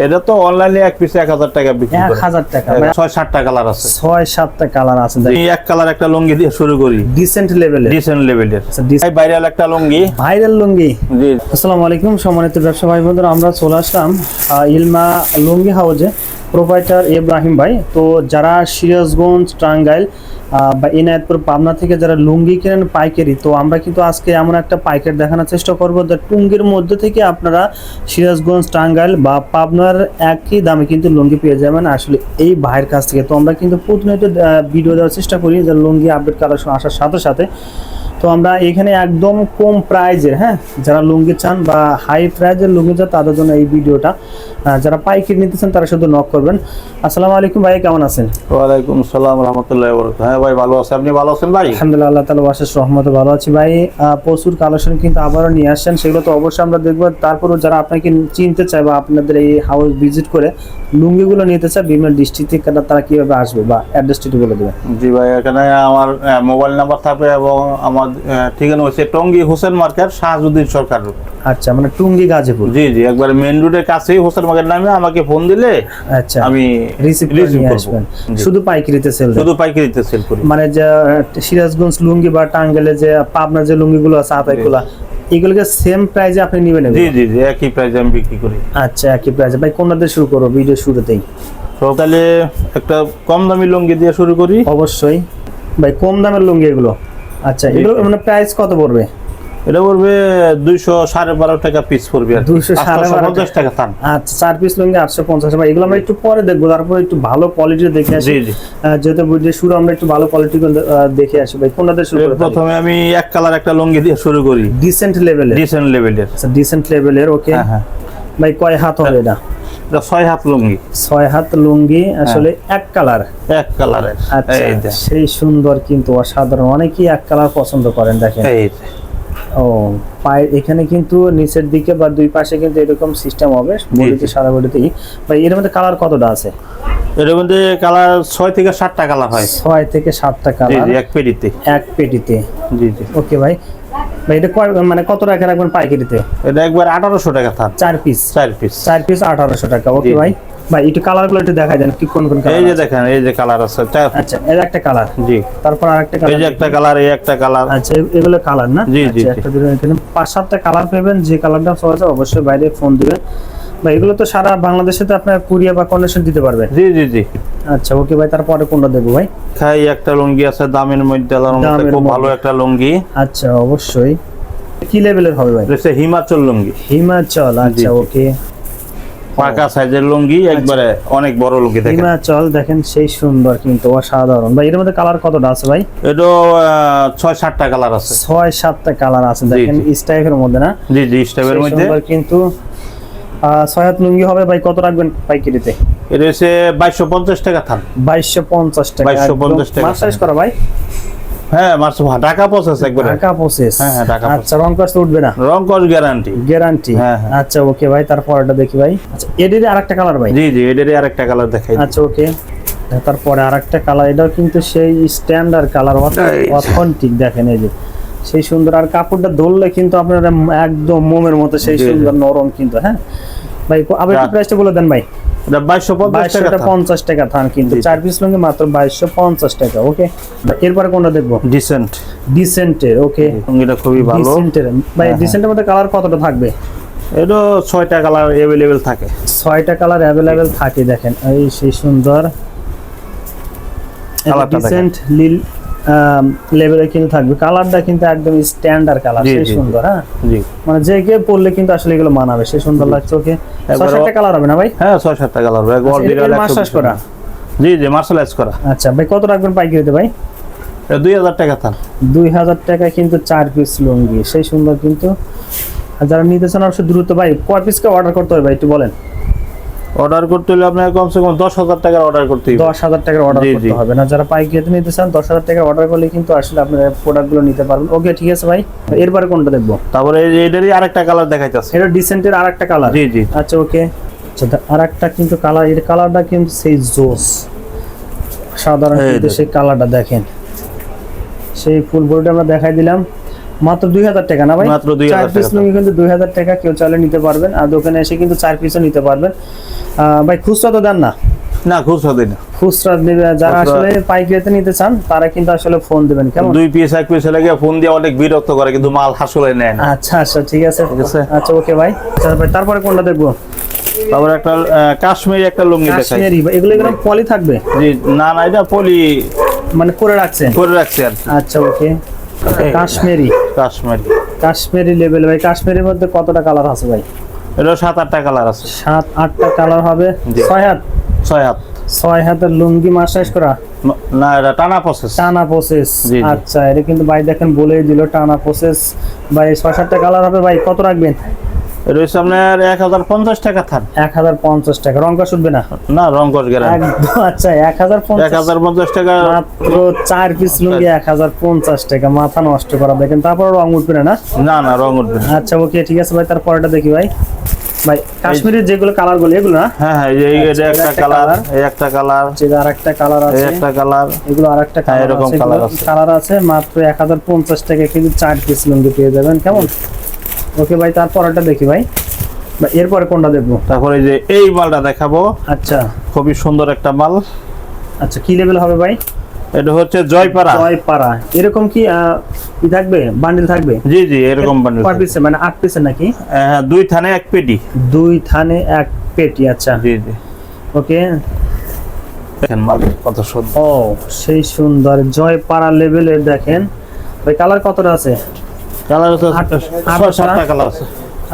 এটা তো অনলাইনে এক পিস এক হাজার টাকা বিক্রি এক হাজার টাকা ছয় সাতটা কালার আছে। ছয় সাতটা কালার আছে এক কালার একটা লুঙ্গি দিয়ে শুরু করি। ডিসেন্ট লেভেলের ডিসেন্ট লেভেলের ভাইরাল একটা লুঙ্গি। ভাইরাল লুঙ্গি? জি। আসসালামু আলাইকুম সম্মানিত ব্যবসা ভাই বন্ধুরা আমরা চলে আসলাম ইলমা লুঙ্গি হাউজে। প্রোভাইডার ইব্রাহিম ভাই। তো যারা সিরাজগঞ্জ, টাঙ্গাইল বা এনায়তপুর, পাবনা থেকে যারা লুঙ্গি কেনেন পাইকারি, তো আমরা কিন্তু আজকে এমন একটা পাইকারি দেখানোর চেষ্টা করব যে টুঙ্গির মধ্যে থেকে আপনারা সিরাজগঞ্জ, টাঙ্গাইল বা পাবনার একই দামে কিন্তু লুঙ্গি পেয়ে যাবেন আসলে এই ভাইয়ের কাছ থেকে। তো আমরা কিন্তু প্রতিনিয়ত ভিডিও দেওয়ার চেষ্টা করি যে লুঙ্গি আপডেট কালেকশন আসার সাথে সাথে। তো আমরা এখানে একদম কম প্রাইজের হ্যাঁ? যারা লুঙ্গি চান বা হাই প্রাইজের লুঙ্গি চান তাদের জন্য এই ভিডিওটা যারা পাইকারি নিতে চান তারা শুধু নক করবেন। আসসালামু আলাইকুম ভাই কেমন আছেন? ওয়ালাইকুম সালাম রহমতুল্লাহ হ্যাঁ ভাই ভালো আছে আপনি ভালো আছেন ভাই? আলহামদুলিল্লাহ আল্লাহ তালা বাসের রহমতে ভালো আছি ভাই। প্রচুর কালেকশন কিন্তু আবারও নিয়ে আসছেন। সেগুলো তো অবশ্যই আমরা দেখব। তারপরেও যারা আপনাকে চিনতে চায় বা আপনাদের এই হাউস ভিজিট করে লুঙ্গিগুলো নিতে চায় বিভিন্ন ডিস্ট্রিক্ট থেকে তারা- কীভাবে আসবে বা অ্যাড্রেসটি বলে দেবেন জি ভাই এখানে আমার মোবাইল নাম্বার থাকবে এবং আমার ঠিকানা হচ্ছে টঙ্গি হোসেন মার্কেট শাহজুদ্দিন সরকার রোড। আচ্ছা মানে টুঙ্গি গাজীপুর। জি জি একবার মেন রোডের কাছেই হোসেন মার্কেট নামে আমাকে ফোন দিলে আচ্ছা আমি রিসিভ আসবেন। শুধু পাইকারিতে সেল শুধু পাইকারিতে সেল করি। মানে যে সিরাজগঞ্জ লুঙ্গি বা টাঙ্গেলে যে পাবনার যে লুঙ্গিগুলো আছে আতাইগুলো এগুলোকে সেম প্রাইজে আপনি নেবেন জি জি জি একই প্রাইসে আমি বিক্রি করি। আচ্ছা একই প্রাইজে ভাই কোনটা দিয়ে শুরু করব? ভিডিও শুরুতেই। তাহলে একটা কম দামি লুঙ্গি দিয়ে শুরু করি। অবশ্যই। ভাই কম দামের লুঙ্গি এগুলো? আচ্ছা এগুলো মানে প্রাইস কত পড়বে? এটা পড়বে দুইশো সাড়ে বারো টাকা পিস পড়বে। 200 সাড়ে পঞ্চাশ টাকা থান। আচ্ছা চার পিস লুঙ্গি আটশো পঞ্চাশ। ভাই এগুলো আমরা একটু পরে দেখব তারপর একটু ভালো কোয়ালিটি দেখে আসি। জি জি। আহ, যেহেতু ভিডিও শুরু আমরা একটু ভালো কোয়ালিটি দেখে আসি। ভাই কোনটা দিয়ে শুরু প্রথমে আমি এক কালার একটা লুঙ্গি দিয়ে শুরু করি। ডিসেন্ট লেভেলের ডিসেন্ট লেভেলের আচ্ছা ডিসেন্ট লেভেলের ওকে হ্যাঁ হ্যাঁ। ভাই কয় হাত হবে এটা? এটা ছয় হাত লুঙ্গি। ছয় হাত লুঙ্গি আসলে এক কালার। এক কালারের। আচ্ছা যে। সেই সুন্দর কিন্তু অসাধারণ। অনেকেই এক কালার পছন্দ করেন দেখেন। ও পায়ের এখানে কিন্তু নিচের দিকে বা দুই পাশে কিন্তু এরকম সিস্টেম হবে বডিতে সারা বডিতেই ভাই এর মধ্যে কালার কতটা আছে? এর মধ্যে কালার ছয় থেকে সাতটা কালার হয়। ছয় থেকে সাতটা কালার। এক পেটিতে। এক পেটিতে। জি জি। ওকে ভাই। ভাই এটা মানে কত টাকা রাখবেন পাইকারিতে? এটা একবার আঠারোশো টাকা থাক চার পিস চার পিস চার পিস আঠারোশো টাকা। ওকে। ভাই ভাই একটু কালারগুলো একটু দেখা যান কি কোন কোন এই যে দেখেন এই যে কালার আছে আচ্ছা এর একটা কালার। জি। তারপর আরেকটা এই কালার যে একটা কালার এই একটা কালার। আচ্ছা এগুলো কালার না? জি, জি, আচ্ছা, জি। একটা দুটো এখানে পাঁচ সাতটা কালার পাবেন যে কালারটা সহজে অবশ্যই বাইরে ফোন দিবেন। বা এগুলো তো সারা বাংলাদেশে তো আপনার কুরিয়া বা কন্ডিশন দিতে পারবেন জি জি জি। আচ্ছা ওকে ভাই তারপরে কোনটা দেবো ভাই? খাই একটা লুঙ্গি আছে দামের মধ্যে খুব ভালো একটা লুঙ্গি। আচ্ছা অবশ্যই। কি লেভেলের হবে ভাই? এটা হিমাচল লুঙ্গি। হিমাচল আচ্ছা ওকে পাকা সাইজের লুঙ্গি একবারে অনেক বড় লুঙ্গি দেখেন। হিমাচল দেখেন সেই সুন্দর কিন্তু অসাধারণ। ভাই এর মধ্যে কালার কতটা আছে ভাই? এটা ছয় সাতটা কালার আছে। ছয় সাতটা কালার আছে দেখেন জি। স্টাইপের মধ্যে না? জি জি সেই মধ্যে। সুন্দর কিন্তু আহ, লুঙ্গি হবে ভাই কত রাখবেন পাইকারিতে? এটা হচ্ছে বাইশশো পঞ্চাশ টাকা থান। বাইশশো পঞ্চাশ টাকা 2250 টাকা। মাস সাইজ করা ভাই। হ্যাঁ মার্চ ঢাকা প্রসেস একবারে। ঢাকা প্রসেস হ্যাঁ, হ্যাঁ, ঢাকা আচ্ছা রং কষ্ট উঠবে না? রং কস গ্যারান্টি গ্যারান্টি হ্যাঁ, হ্যাঁ। আচ্ছা ওকে ভাই তারপরটা দেখি ভাই। আচ্ছা এটারই আরেকটা কালার ভাই? জি জি আরেকটা কালার দেখাই আচ্ছা ওকে তারপরে আরেকটা কালার এটাও কিন্তু সেই স্ট্যান্ডার্ড কালার। অথেন্টিক দেখেন এই যে। সেই সুন্দর আর কাপড়টা ধরলে কিন্তু আপনার একদম মোমের মতো সেই। সুন্দর নরম কিন্তু হ্যাঁ? ভাই আবার প্রাইসটা বলে দেন ভাই। পঞ্চাশ টাকা থান। কিন্তু। চার পিস লুঙ্গি মাত্র বাইশশো পঞ্চাশ টাকা ওকে এরপরে কোনটা দেখব? ডিসেন্ট ডিসেন্টের ওকে লুঙ্গিটা খুবই ভালো। ডিসেন্টের ভাই হ্যাঁ, ডিসেন্টের মধ্যে কালার কতটা থাকবে? এটা ছয়টা কালার অ্যাভেলেবেল থাকে। ছয়টা কালার অ্যাভেলেবেল থাকে দেখেন। এই সেই সুন্দর। ডিসেন্ট লিল লেভেলে কিন্তু থাকবে। কালারটা কিন্তু একদম স্ট্যান্ডার্ড কালার সেই সুন্দর হ্যাঁ? জি। মানে যে কে পরলে কিন্তু আসলে এগুলো মানাবে সেই সুন্দর লাগছে ওকে? একবার ছয়টা কালার হবে না ভাই? হ্যাঁ ছয় সাতটা কালারের মাসাজ করা? জি জি মার্শালাইজ করা। আচ্ছা ভাই কত রাখবেন পাইকারিতে ভাই? দুই হাজার টাকা থান দুই হাজার টাকায় কিন্তু চার পিস লুঙ্গি সেই সুন্দর কিন্তু। যারা নিতে চান অবশ্যই দ্রুত ভাই কয় পিসকে অর্ডার করতে হবে ভাই একটু বলেন? অর্ডার করতে হলে আপনার কমসে কম দশ হাজার টাকার অর্ডার করতে হবে। দশ হাজার টাকার অর্ডার করতে হবে না। যারা পাইকারিতে নিতে চান দশ হাজার টাকা অর্ডার করলে কিন্তু আসলে আপনারা প্রোডাক্টগুলো নিতে পারবেন। ওকে ঠিক আছে ভাই। এরপরে কোনটা দেখব? তারপরে এই যে এটারই আরেকটা কালার দেখাইতেছে। এটা ডিসেন্টের আর একটা কালার জি জি। আচ্ছা ওকে আচ্ছা আর একটা কিন্তু কালারের কালারটা কিন্তু সেই জোস। সাধারণ এই কিন্তু সেই কালারটা দেখেন। সেই ফুল বডিটা আমরা দেখাই দিলাম। মাত্র দুই হাজার টাকা না ভাই? মাত্র 2000 চার পিস লুঙ্গি কিন্তু দুই হাজার টাকা কেউ চাইলে নিতে পারবেন। আর দোকানে এসে কিন্তু চার পিসও নিতে পারবেন। ভাই খুচরা তো দেন না? না খুচরা দিই না। খুচরা দিবে যারা আসলে পাইকারিতে নিতে চান তারা কিন্তু আসলে ফোন দিবেন। কেমন? দুই পিস এক পিস লাগে ফোন দিয়ে অনেক বিরক্ত করে কিন্তু মাল আসলে নেয় না। আচ্ছা আচ্ছা ঠিক আছে। ঠিক আছে। আচ্ছা ওকে ভাই। ভাই তারপরে কোনটা দেখব? তারপর একটা কাশ্মীরি একটা লুঙ্গি দেখাই। কাশ্মীরি এগুলো এগুলো পলি থাকবে? জি না না এটা পলি মানে করে রাখছেন করে রাখছি আর আচ্ছা ওকে কাশ্মীরি। কাশ্মীরি। কাশ্মীরি লেভেল ভাই কাশ্মীরির মধ্যে কতটা কালার আছে ভাই? এটা সাত আটটা কালার আছে। সাত আটটা কালার হবে। ছয় হাত? ছয় হাত। ছয় হাতের লুঙ্গি মাসাজ করা? না এটা টানা প্রসেস টানা প্রসেস। আচ্ছা এটা কিন্তু ভাই দেখেন বলেই দিল টানা প্রসেস ভাই ছয় সাতটা কালার হবে ভাই কত রাখবেন? এটা হচ্ছে আপনার এক হাজার পঞ্চাশ টাকা থান। এক হাজার পঞ্চাশ টাকা। শুনবে না? না গ্যারান্টি। আচ্ছা এক হাজার এক হাজার পঞ্চাশ টাকা মাত্র চার পিস লুঙ্গি এক হাজার পঞ্চাশ টাকা। মাথা নষ্ট করা দেখেন তারপর রং উঠবে না না? না রং উঠবে আচ্ছা ওকে ঠিক আছে ভাই তারপরটা দেখি ভাই। ভাই কাশ্মীরের যেগুলো কালারগুলো এগুলো না? হ্যাঁ হ্যাঁ এই এই আচ্ছা, এটা একটা কালার এই একটা কালার যে আর একটা কালার আছে। একটা কালার এগুলো আর একটা হ্যাঁ, কালার এরকম আছে। আছে। কালার আছে মাত্র এক হাজার পঞ্চাশ টাকা কিন্তু চার পিস লুঙ্গি পেয়ে যাবেন। কেমন? ওকে ভাই তারপরটা দেখি ভাই। এরপরে কোনটা দেখব? তারপরে যে এই মালটা দেখাবো। আচ্ছা। খুবই সুন্দর একটা মাল। আচ্ছা কি লেভেল হবে ভাই? এটা হচ্ছে জয়পাড়া। জয় পাড়া এরকম কি ই থাকবে? বান্ডিল থাকবে? জি জি এরকম বান্ডিল কয় পিসে মানে আট পিসের নাকি? হ্যাঁ দুই থানে এক পেটি। দুই থানে এক পেটি আচ্ছা। জি জি। ওকে। দেখেন মাল কত সুন্দর। ও সেই সুন্দর জয়পাড়া লেভেলের দেখেন। ভাই কালার কতটা আছে? কালার? সাতটা কালার। আছে।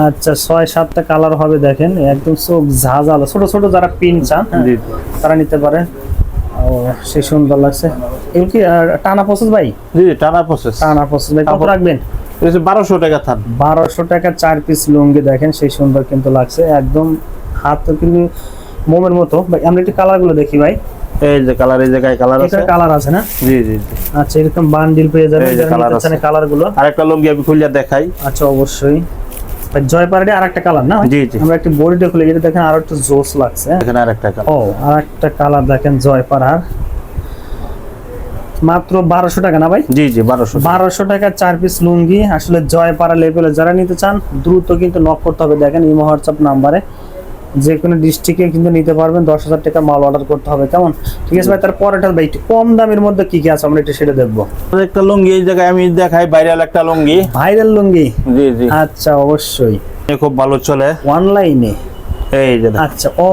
আচ্ছা ছয় সাতটা কালার হবে দেখেন একদম চোখ ঝাঁঝালো। ছোট ছোট যারা পিন চান তারা নিতে পারে। ও সেই সুন্দর লাগছে। এগুলো কি টানা প্রসেস ভাই? জি টানা প্রসেস টানা প্রসেস ভাই কত রাখবেন? বারোশো টাকা থান। বারোশো টাকা চার পিস লুঙ্গি দেখেন সেই সুন্দর কিন্তু লাগছে। একদম হাত কিন্তু মোমের মতো। ভাই আমরা একটু কালারগুলো দেখি ভাই। এই যে কালার এই জায়গায় কালার আছে। কালার আছে না? জি জি আচ্ছা এরকম বান্ডিল পেয়ে যাবেন এই যে colour আছে। কালারগুলো আরেকটা লুঙ্গি আমি খুলে দেখাই। আচ্ছা অবশ্যই। ভাই জয়পাড়াটি আর একটা কালার না? জি, জি। আমরা একটু বডিটা খুলে এটা দেখেন আরও একটু জোস লাগছে। এখানে আরেকটা কালার ও আর একটা কালার দেখেন জয়পাড়ার মাত্র বারোশো টাকা না ভাই? জি জি বারোশো বারোশো টাকা চার পিস লুঙ্গি। আসলে জয়পাড়া লেভেলে যারা নিতে চান দ্রুত কিন্তু নক করতে হবে। দেখেন ইমো হোয়াটসঅ্যাপ নাম্বারে। যে কোনো ডিস্ট্রিক্টে কিন্তু নিতে পারবেন দশ হাজার টাকা মাল অর্ডার করতে হবে কেমন? ঠিক আছে ভাই তারপরেটা ভাই একটু কম দামের মধ্যে কি কি আছে আমরা একটু সেটা দেখব। একটা লুঙ্গি এই জায়গায় আমি দেখাই ভাইরাল একটা লুঙ্গি। ভাইরাল লুঙ্গি? জি জি। আচ্ছা অবশ্যই। খুব ভালো চলে। অনলাইনে এই যে আচ্ছা ও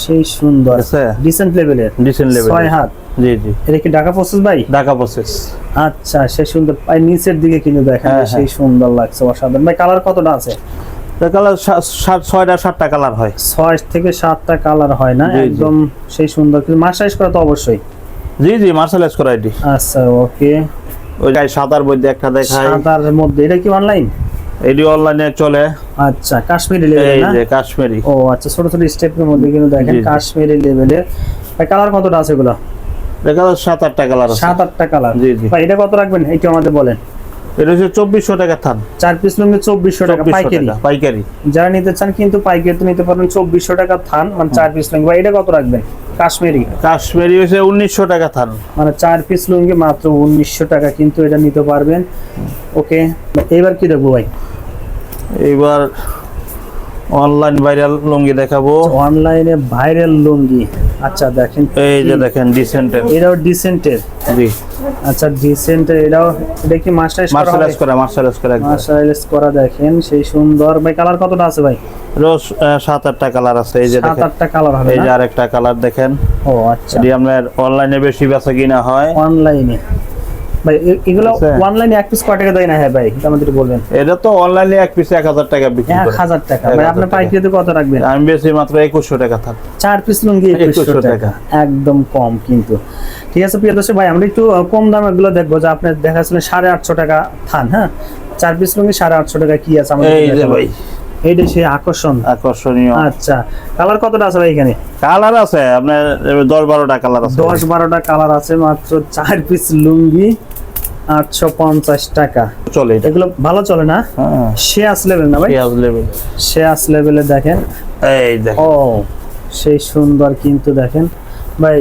সেই সুন্দর। আছে। ডিসেন্ট লেভেলের ডিসেন্ট লেভেল ছয় হাত? জি জি। এটা কি ঢাকা প্রসেস ভাই? ঢাকা প্রসেস আচ্ছা সেই সুন্দর নিচের দিকে কিন্তু দেখেন হ্যাঁ, সেই সুন্দর লাগছে অসাধারণ। ভাই কালার কতটা আছে? কালার ছয়টা সাতটা কালার হয়। ছয় থেকে সাতটা কালার হয় না। একদম সেই সুন্দর কিন্তু মাসাইজ করা তো অবশ্যই। জি জি মার্শালাইজ করা এটি আচ্ছা ওকে। সাদার মধ্যে একটা সাদার মধ্যে। এটা কি অনলাইন এটি অনলাইনে চলে। আচ্ছা কাশ্মীরি লেভেল এই যে কাশ্মীরি। ও আচ্ছা ছোট ছোট স্টেপের মধ্যে কিন্তু দেখেন। কাশ্মীরি লেভেলের কালার কতটা আছে এগুলো? দেখা সাত আটটা কালার আছে। সাত আটটা কালার জি, জি। ভাই এটা কত রাখবেন? একটু আমাদের বলেন। এটা হচ্ছে চব্বিশশো টাকা থান। চার পিস লুঙ্গি চব্বিশশো টাকা 2400 পাইকারি। পাইকারি। যারা নিতে চান কিন্তু পাইকারি তো নিতে পারবেন চব্বিশশো টাকা থান মানে চার পিস লুঙ্গি। ভাই এটা কত রাখবেন? কাশ্মীরি? কাশ্মীরি হচ্ছে উনিশশো টাকা থান। মানে চার পিস লুঙ্গি মাত্র উনিশশো টাকা কিন্তু এটা নিতে পারবেন। ওকে এবার কি দেখব ভাই? এইবার অনলাইন ভাইরাল লুঙ্গি দেখাবো। অনলাইনে ভাইরাল লুঙ্গি। আচ্ছা দেখেন এই যে দেখেন ডিসেন্টের এটাও ডিসেন্টের জি। আচ্ছা ডিসেন্ট এটাও এটা কি মাস্টারাইজ করা হবে। করা মার্শালাইজ করা। মাস্টারাইজ করা দেখেন সেই সুন্দর। ভাই কালার কতটা আছে ভাই? রোজ সাত আটটা কালার আছে এই যে সাত আটটা কালার হবে এই যে আরেকটা কালার দেখেন। ও আচ্ছা। এটি আমরা অনলাইনে বেশি বেচা কিনা হয়। অনলাইনে ভাই এগুলো অনলাইনে এক পিস কয় টাকা দেয় না? হ্যাঁ ভাই আমাদের বলবেন। এটা তো অনলাইনে এক পিস এক হাজার টাকা বিক্রি করে। হাজার টাকা। ভাই হাজার পাইকারিতে কত রাখবেন? আমি বেশি মাত্র একুশশো টাকা থাক। চার পিস লুঙ্গি 2100 টাকা। টাকা। একদম কম কিন্তু। ঠিক আছে প্রিয় দর্শক ভাই আমরা একটু কম দামেরগুলো দেখব। যে আপনার দেখাচ্ছিলেন সাড়ে আটশো টাকা থান হ্যাঁ? চার পিস লুঙ্গি সাড়ে আটশো টাকা কি আছে আমাদের এই যে ভাই। এইটা সেই আকর্ষণ। আকর্ষণীয়। আচ্ছা কালার কতটা আছে ভাই এখানে? কালার আছে আপনার দশ বারোটা কালার আছে। দশ বারোটা কালার আছে মাত্র চার পিস লুঙ্গি। আটশো পঞ্চাশ টাকা। চলে। এগুলো ভালো চলে না? হ্যাঁ। শেয়াস লেভেল না ভাই? শেয়াস লেভেলে দেখেন। এই ও সেই সুন্দর কিন্তু দেখেন। ভাই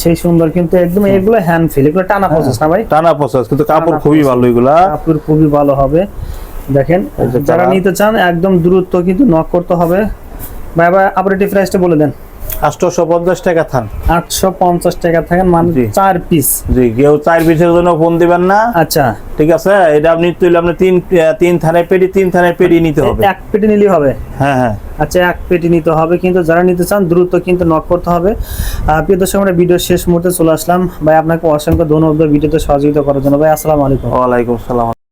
সেই সুন্দর কিন্তু একদম এগুলো হ্যান্ড ফিল এগুলো টানা প্রসেস না ভাই? টানা প্রসেস কিন্তু কাপড় খুবই ভালো এগুলা। কাপড় খুবই ভালো হবে। দেখেন যারা নিতে চান একদম দ্রুত কিন্তু নক করতে হবে। ভাই ভাই অপারেটিভ প্রাইসটা বলে দেন। আটশোশো পঞ্চাশ টাকা থান। আটশো পঞ্চাশ টাকা থাকেন মানে জি। চার পিস জি কেউ চার পিসের জন্য ফোন দিবেন না। আচ্ছা। ঠিক আছে? এটা আপনি তুইলে আপনি তিন তিন থানায় পেটি তিন থানায় পেটি নিতে হবে। এক পেটি নিলেই হবে? হ্যাঁ হ্যাঁ। আচ্ছা এক পেটি নিতে হবে কিন্তু যারা নিতে চান দ্রুত কিন্তু নক করতে হবে। প্রিয় দর্শক আমরা ভিডিও শেষ মুহূর্তে চলে আসলাম। ভাই আপনাকে অসংখ্য ধন্যবাদ ভিডিওতে সহযোগিতা করার জন্য। ভাই আসসালামু আলাইকুম। ওয়ালাইকুম সালাম